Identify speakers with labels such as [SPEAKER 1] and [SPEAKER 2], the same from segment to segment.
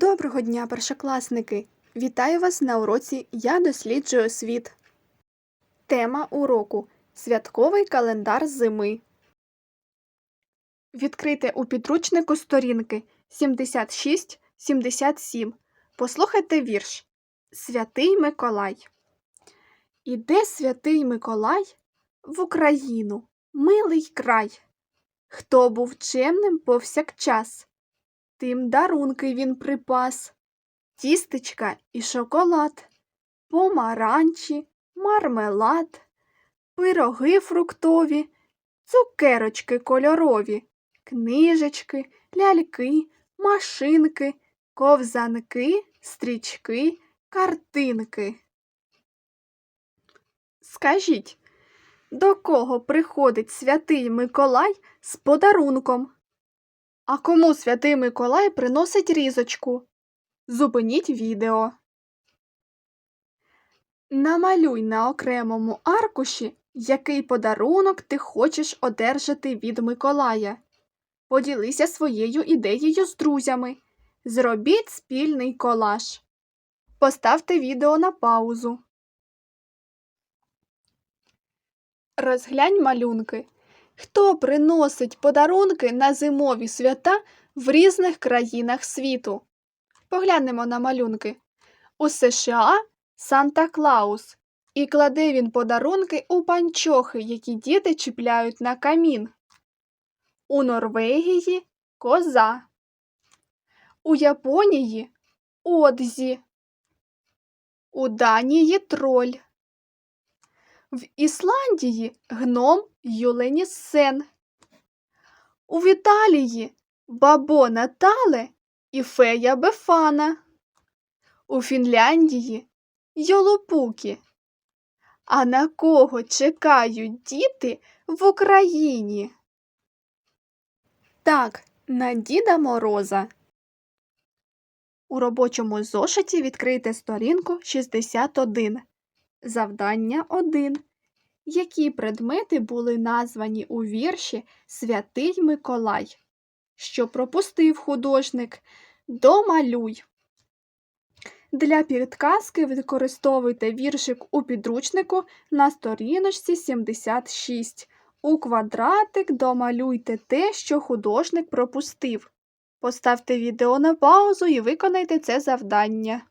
[SPEAKER 1] Доброго дня, першокласники! Вітаю вас на уроці Я досліджую світ. Тема уроку Святковий календар зими. Відкрийте у підручнику сторінки 76-77. Послухайте вірш Святий Миколай. Іде святий Миколай в Україну, милий край. Хто був чемним повсякчас, тим дарунки він припас, тістечка і шоколад, помаранчі, мармелад, пироги фруктові, цукерочки кольорові, книжечки, ляльки, машинки, ковзанки, стрічки, картинки. Скажіть, до кого приходить святий Миколай з подарунком? А кому святий Миколай приносить різочку? Зупиніть відео. Намалюй на окремому аркуші, який подарунок ти хочеш одержати від Миколая. Поділися своєю ідеєю з друзями. Зробіть спільний колаж. Поставте відео на паузу. Розглянь малюнки. Хто приносить подарунки на зимові свята в різних країнах світу? Поглянемо на малюнки. У США Санта Клаус. І кладе він подарунки у панчохи, які діти чіпляють на камін. У Норвегії коза. У Японії Одзі. У Данії троль. В Ісландії гном Юленіссен. У Італії бабо Натале і фея Бефана. У Фінляндії Йолопукі. А на кого чекають діти в Україні? Так, на Діда Мороза. У робочому зошиті відкрийте сторінку 61. Завдання 1. Які предмети були названі у вірші Святий Миколай? Що пропустив художник? Домалюй. Для підказки використовуйте віршик у підручнику на сторіночці 76. У квадратик домалюйте те, що художник пропустив. Поставте відео на паузу і виконайте це завдання.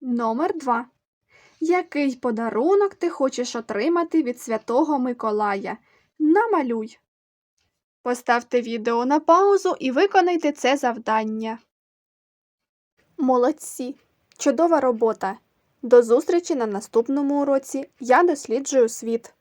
[SPEAKER 1] Номер 2. Який подарунок ти хочеш отримати від Святого Миколая? Намалюй. Поставте відео на паузу і виконайте це завдання. Молодці! Чудова робота! До зустрічі на наступному уроці. Я досліджую світ.